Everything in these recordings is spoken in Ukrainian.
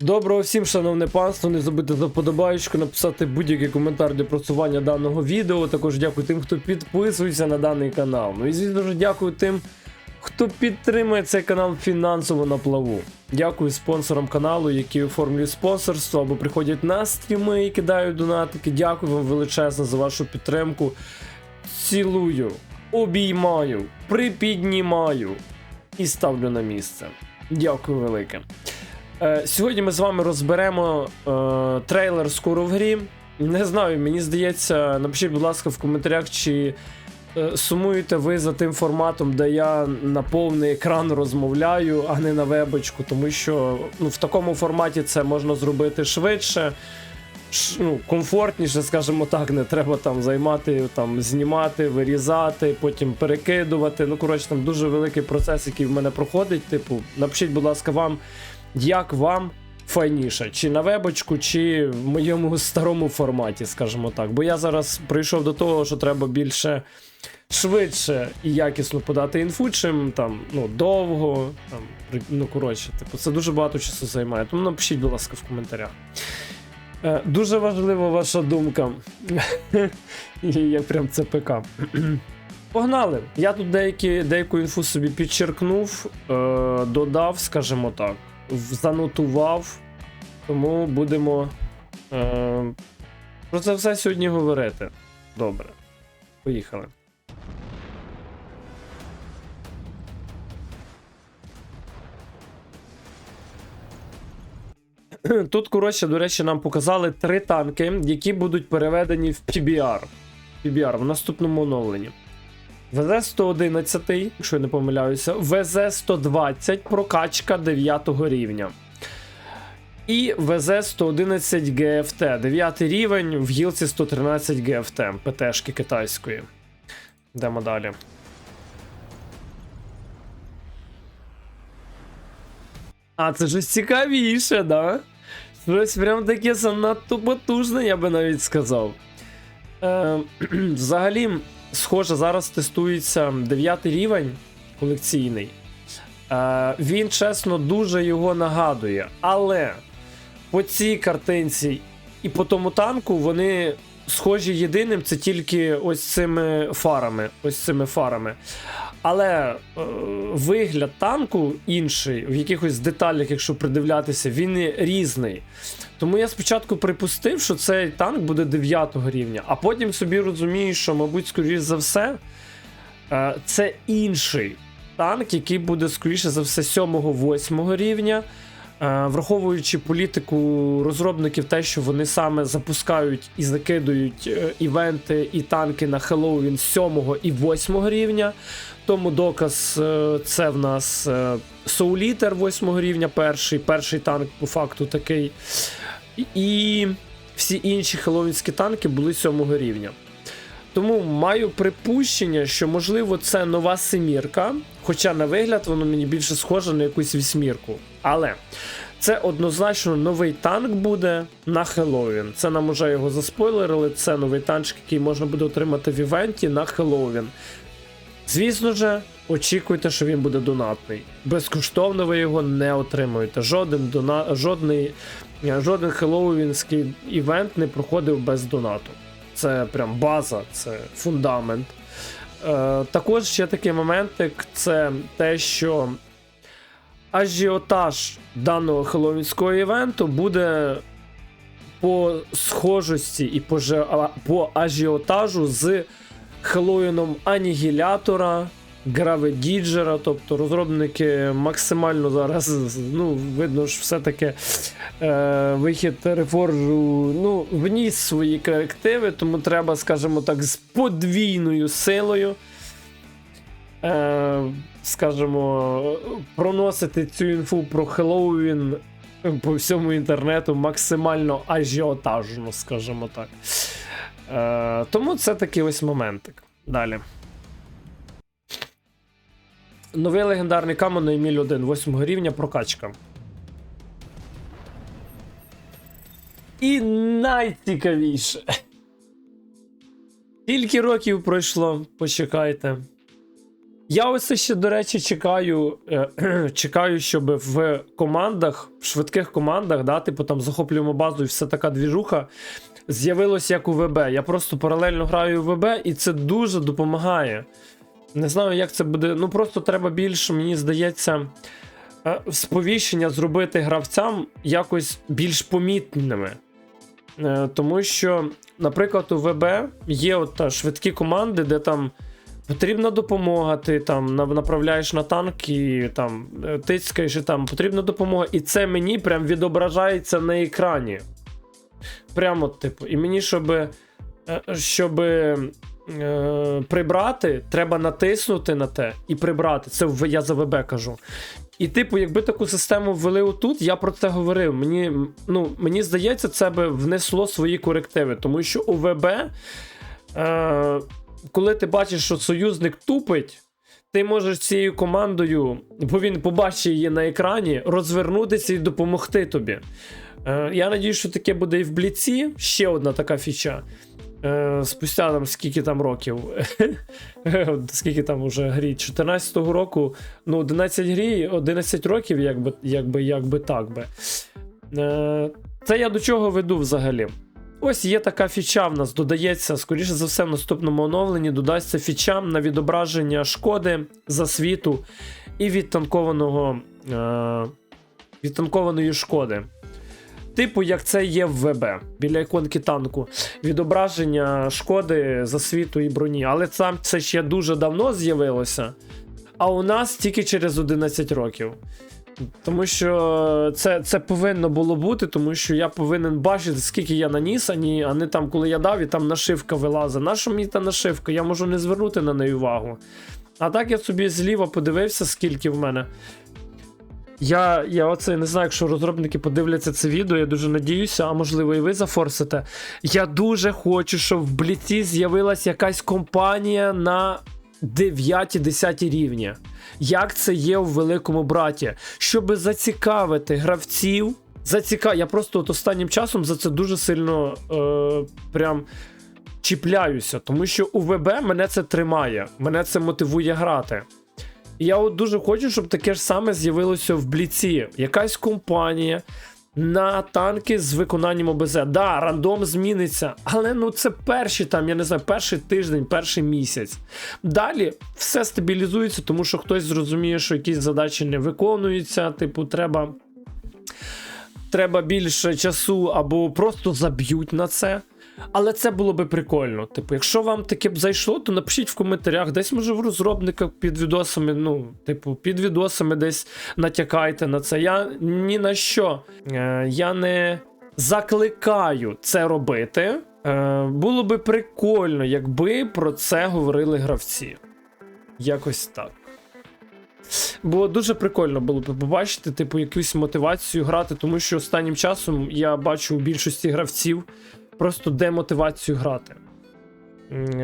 Доброго всім, шановне панство. Не забудьте за вподобаєчку, написати будь-який коментар для просування даного відео. Також дякую тим, хто підписується на даний канал. Ну і звісно ж дякую тим, хто підтримує цей канал фінансово на плаву. Дякую спонсорам каналу, які оформлюють спонсорство або приходять на стріми і кидають донатики. Дякую вам величезно за вашу підтримку. Цілую, обіймаю, припіднімаю і ставлю на місце. Дякую велике. Е, Сьогодні ми з вами розберемо е, трейлер скоро в грі. Не знаю, мені здається, напишіть, будь ласка, в коментарях, чи е, сумуєте ви за тим форматом, де я на повний екран розмовляю, а не на вебочку, тому що ну, в такому форматі це можна зробити швидше. ш- Ну, комфортніше, скажімо так, не треба там займати, там, знімати, вирізати, потім перекидувати. Ну, коротше, там дуже великий процес, який в мене проходить. Типу, напишіть, будь ласка, вам, як вам файніше, чи на вебочку, чи в моєму старому форматі, скажімо так. Бо я зараз прийшов до того, що треба більше швидше і якісно подати інфу, чим там ну, довго. Там, ну, коротше, типу, це дуже багато часу займає. Тому напишіть, будь ласка, в коментарях. Е, Дуже важлива ваша думка. Я прям ЦПК. Погнали! Я тут деякі, деяку інфу собі підчеркнув, е, додав, скажімо так, занотував. Тому будемо е, про це все сьогодні говорити. Добре. Поїхали. Тут, коротше, до речі, нам показали три танки, які будуть переведені в PBR. PBR в наступному оновленні. ВЗ-111, якщо я не помиляюся, ВЗ-120 прокачка 9 рівня. І ВЗ-111 ГФТ, 9 рівень в гілці 113 ГФТ, ПТшки китайської. Йдемо далі. А це щось цікавіше, да? Щось прям таке занадто потужне, я би навіть сказав. Е, взагалі, схоже, зараз тестується 9 рівень колекційний. Е, він, чесно, дуже його нагадує. Але по цій картинці і по тому танку вони схожі єдиним, це тільки ось цими фарами. Ось цими фарами. Але е, вигляд танку інший, в якихось деталях, якщо придивлятися, він різний. Тому я спочатку припустив, що цей танк буде 9 рівня, а потім собі розумію, що, мабуть, скоріш за все, е, це інший танк, який буде, скоріше за все, 7-8 рівня. Е, Враховуючи політику розробників, те, що вони саме запускають і закидують е, івенти і танки на Хеллоуін 7 і 8 рівня. Тому доказ е, це в нас Soul 8 рівня, перший, перший танк по факту такий. І всі інші хеллоуінські танки були 7 рівня. Тому маю припущення, що можливо це нова семірка, хоча на вигляд воно мені більше схоже на якусь вісьмірку. Але це однозначно новий танк буде на Хеллоуін. Це нам уже його заспойлерили. Це новий танчик, який можна буде отримати в івенті на Хеллоуін. Звісно же, очікуйте, що він буде донатний. Безкоштовно ви його не отримуєте. Жоден дона... жодний, жоден хеллоуінський івент не проходив без донату. Це прям база, це фундамент. Е, також ще такий моментик це те, що ажіотаж даного хеллоуінського івенту буде по схожості і по, по ажіотажу з Хеллоуіном Анігілятора, Граведіджера, тобто розробники максимально зараз, ну, видно ж, все-таки е, вихід Reforge, ну, вніс свої корективи, тому треба, скажімо так, з подвійною силою. Е, скажімо, проносити цю інфу про Хеллоуін по всьому інтернету максимально ажіотажно, скажімо так. Е, тому це такий ось моментик. Далі. Новий легендарний камон Еміль 1 8 рівня прокачка. І найцікавіше. Скільки років пройшло, почекайте. Я ось ще, до речі, чекаю, е, чекаю, щоб в командах, в швидких командах, да, типу там захоплюємо базу і все така двіжуха, з'явилось як у ВБ. Я просто паралельно граю у ВБ, і це дуже допомагає. Не знаю, як це буде. Ну просто треба більше, мені здається, е, сповіщення зробити гравцям якось більш помітними. Е, Тому що, наприклад, у ВБ є от та швидкі команди, де там потрібна допомога, ти там направляєш на танк і там е, тицькаєш, і там потрібна допомога, і це мені прям відображається на екрані. Прямо, типу, і мені, щоб, щоб е, прибрати, треба натиснути на те і прибрати. Це я за ВБ кажу. І, типу, якби таку систему ввели отут, я про це говорив. Мені, ну, мені здається, це би внесло свої корективи, тому що у ВБ, е, коли ти бачиш, що союзник тупить, ти можеш цією командою, бо він побачить її на екрані, розвернутися і допомогти тобі. Е, я надію, що таке буде і в Бліці. Ще одна така фіча. Е, спустя там скільки там років, скільки там уже грі, 14-го року, ну 11 грі, 11 років, якби, якби, якби так би. Е, це я до чого веду взагалі. Ось є така фіча в нас, додається, скоріше за все, в наступному оновленні додасться фіча на відображення шкоди засвіту і відтанкованого, е, відтанкованої шкоди. Типу, як це є в ВБ біля іконки танку. Відображення шкоди засвіту і броні. Але там це ще дуже давно з'явилося. А у нас тільки через 11 років. Тому що це, це повинно було бути, тому що я повинен бачити, скільки я наніс, а не, а не там, коли я дав, і там нашивка вилазить. Наша мені та нашивка? Я можу не звернути на неї увагу. А так я собі зліва подивився, скільки в мене. Я, я оце не знаю, якщо розробники подивляться це відео, я дуже надіюся, а можливо і ви зафорсите. Я дуже хочу, щоб в Бліці з'явилась якась компанія на 9-10 рівні. Як це є у великому браті, щоб зацікавити гравців. Заціка... Я просто от останнім часом за це дуже сильно е, прям чіпляюся, тому що у ВБ мене це тримає, мене це мотивує грати. Я от дуже хочу, щоб таке ж саме з'явилося в Бліці. Якась компанія на танки з виконанням ОБЗ. Да, рандом зміниться, але ну це перші там, я не знаю, перший тиждень, перший місяць. Далі все стабілізується, тому що хтось зрозуміє, що якісь задачі не виконуються, типу, треба. Треба більше часу або просто заб'ють на це. Але це було би прикольно. Типу, якщо вам таке б зайшло, то напишіть в коментарях, десь може в розробниках під відосами, ну, типу, під відосами десь натякайте на це. Я ні на що. Е, я не закликаю це робити. Е, було би прикольно, якби про це говорили гравці. Якось так. Бо дуже прикольно було б побачити, типу, якусь мотивацію грати, тому що останнім часом я бачу у більшості гравців просто демотивацію грати.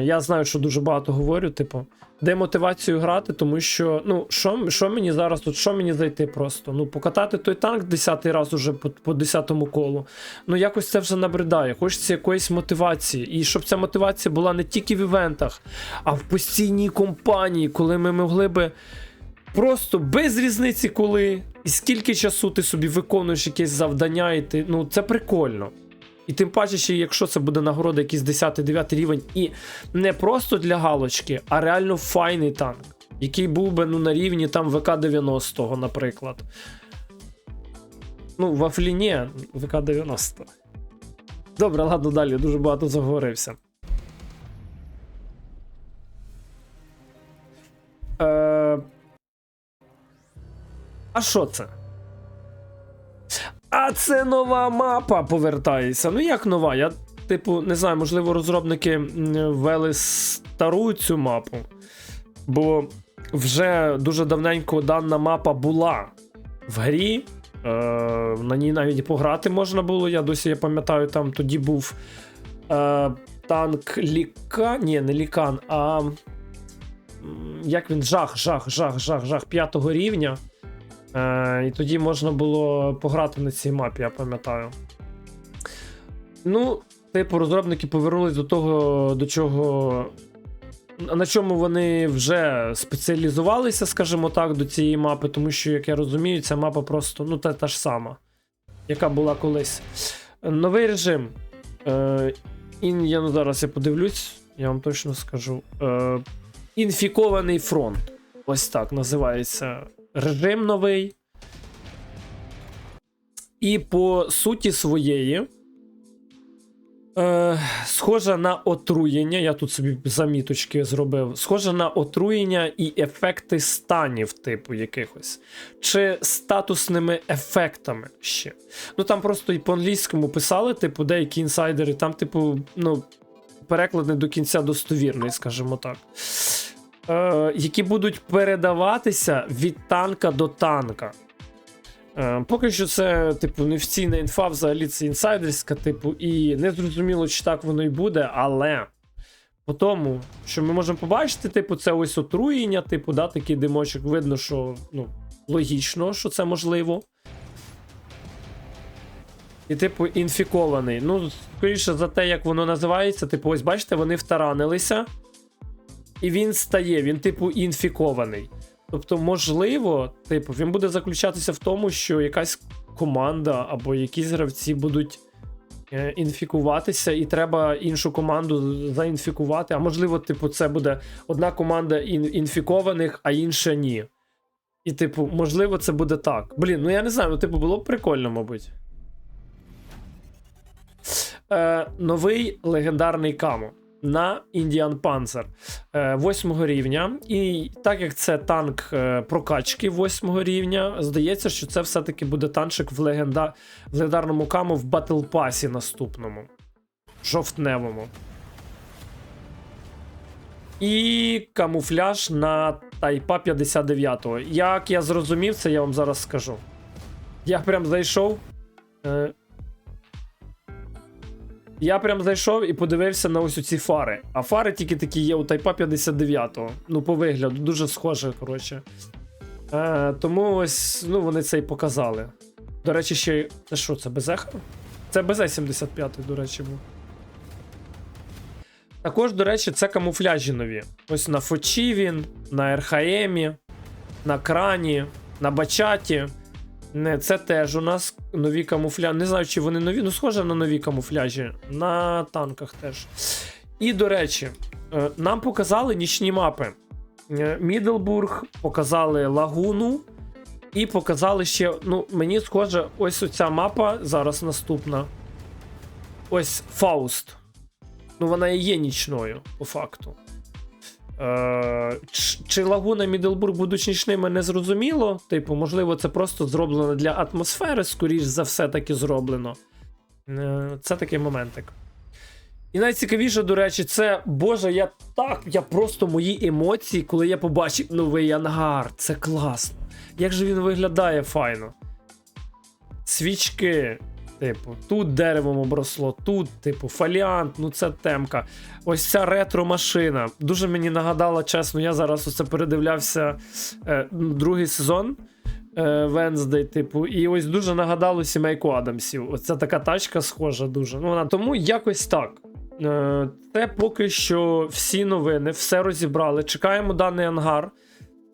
Я знаю, що дуже багато говорю, типу, демотивацію грати, тому що, ну, що, що мені зараз тут, що мені зайти просто? Ну, покатати той танк десятий раз уже по, по 10-му колу. Ну, якось це вже набридає. Хочеться якоїсь мотивації. І щоб ця мотивація була не тільки в івентах, а в постійній компанії, коли ми могли би. Просто без різниці, коли і скільки часу ти собі виконуєш якесь завдання, і ти. Ну, це прикольно. І тим паче, ще якщо це буде нагорода, якийсь 10-9 рівень, і не просто для галочки, а реально файний танк, який був би ну, на рівні там ВК-90, наприклад. Ну, в Афліні ВК-90. Добре, ладно, далі, дуже багато заговорився. Е... А що це? А це нова мапа повертається. Ну як нова? Я, типу, не знаю, можливо, розробники ввели стару цю мапу. Бо вже дуже давненько дана мапа була в грі. Е, на ній навіть пограти можна було. Я досі я пам'ятаю, там тоді був е, танк Ліка. Ні, не Лікан, а. Як він? Жах, жах, жах, жах, жах п'ятого рівня. Е, і тоді можна було пограти на цій мапі, я пам'ятаю. Ну, типу, розробники повернулись до того, до чого на чому вони вже спеціалізувалися, скажімо так, до цієї мапи, тому що, як я розумію, ця мапа просто ну, та, та ж сама, яка була колись. Новий режим. Е, ін, я, ну, зараз я подивлюсь, я вам точно скажу. Е, інфікований фронт. Ось так називається режим новий. І по суті своєї. Е, схожа на отруєння. Я тут собі заміточки зробив. Схожа на отруєння і ефекти станів, типу якихось. Чи статусними ефектами ще. Ну там просто і по-англійському писали, типу, деякі інсайдери, там, типу, ну, переклад не до кінця достовірний, скажімо так. Е, які будуть передаватися від танка до танка. Е, поки що це, типу, неофіційна інфа, взагалі це інсайдерська, типу, і не зрозуміло, чи так воно і буде, але по тому, що ми можемо побачити, типу, це ось отруєння, типу, да, такий димочок, видно, що ну, логічно, що це можливо. І, типу, інфікований. Ну, скоріше за те, як воно називається, типу, ось бачите, вони втаранилися. І він стає, він, типу, інфікований. Тобто, можливо, типу, він буде заключатися в тому, що якась команда або якісь гравці будуть е, інфікуватися, і треба іншу команду заінфікувати. А можливо, типу, це буде одна команда інфікованих, а інша ні. І, типу, можливо, це буде так. Блін, ну я не знаю, ну, типу, було б прикольно, мабуть. Е, новий легендарний камо на Indian Panzer е, 8 рівня. І так як це танк е, прокачки 8 рівня, здається, що це все-таки буде танчик в, легенда... в легендарному камо в Battle Pass наступному. Жовтневому. І камуфляж на Тайпа 59. го Як я зрозумів, це я вам зараз скажу. Я прям зайшов. Е, я прям зайшов і подивився на ось ці фари. А фари тільки такі є у Тайпа 59-го. Ну, по вигляду, дуже схоже, коротше. Е, тому ось ну, вони це і показали. До речі, ще. Це що, це БЗ? Це БЗ 75 до речі, був. Також, до речі, це камуфляжі нові. Ось на Фочі він, на РХМі, на крані, на бачаті. Не, це теж у нас нові камуфляжі. Не знаю, чи вони нові, ну схоже на нові камуфляжі. На танках теж. І, до речі, е, нам показали нічні мапи. Е, Мідлбург, показали Лагуну. І показали ще. Ну, мені схоже, ось оця мапа зараз наступна. Ось Фауст. Ну, вона і є нічною, по факту. Е, чи Лагуна Мідлбург будуть нічними, не зрозуміло. Типу, можливо, це просто зроблено для атмосфери, скоріш за все, таки зроблено. Е, Це такий моментик. І найцікавіше, до речі, це Боже, я так, я просто мої емоції, коли я побачив новий ангар. Це класно. Як же він виглядає файно. Свічки. Типу, тут деревом обросло, тут, типу, фоліант, ну це темка. Ось ця ретро-машина. Дуже мені нагадала, чесно, я зараз оце передивлявся е, другий сезон е, Wednesday, типу, і ось дуже нагадало сімейку Адамсів. Оце така тачка схожа дуже. Ну, вона тому якось так. Е, це поки що всі новини, все розібрали. Чекаємо даний ангар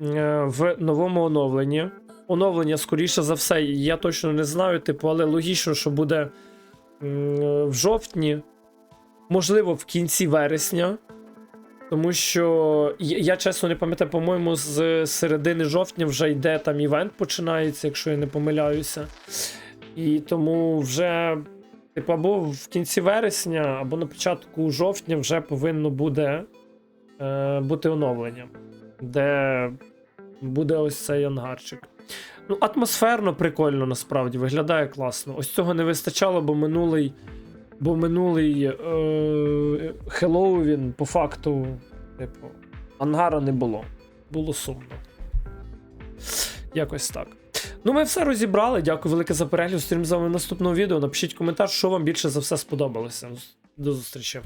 е, в новому оновленні. Оновлення, скоріше за все, я точно не знаю, типу, але логічно, що буде в жовтні, можливо, в кінці вересня. Тому що я, я чесно не пам'ятаю, по-моєму, з середини жовтня вже йде там івент починається, якщо я не помиляюся. І тому вже, типу, або в кінці вересня, або на початку жовтня вже повинно буде е, бути оновлення, де буде ось цей ангарчик. Ну, атмосферно прикольно насправді виглядає класно. Ось цього не вистачало, бо минулий. Бо минулий е, Хеллоуін, по факту, типу, ангара не було. Було сумно. Якось так. Ну, ми все розібрали. Дякую велике за перегляд. Зустрінемо з вами в наступному відео. Напишіть коментар, що вам більше за все сподобалося. До зустрічі.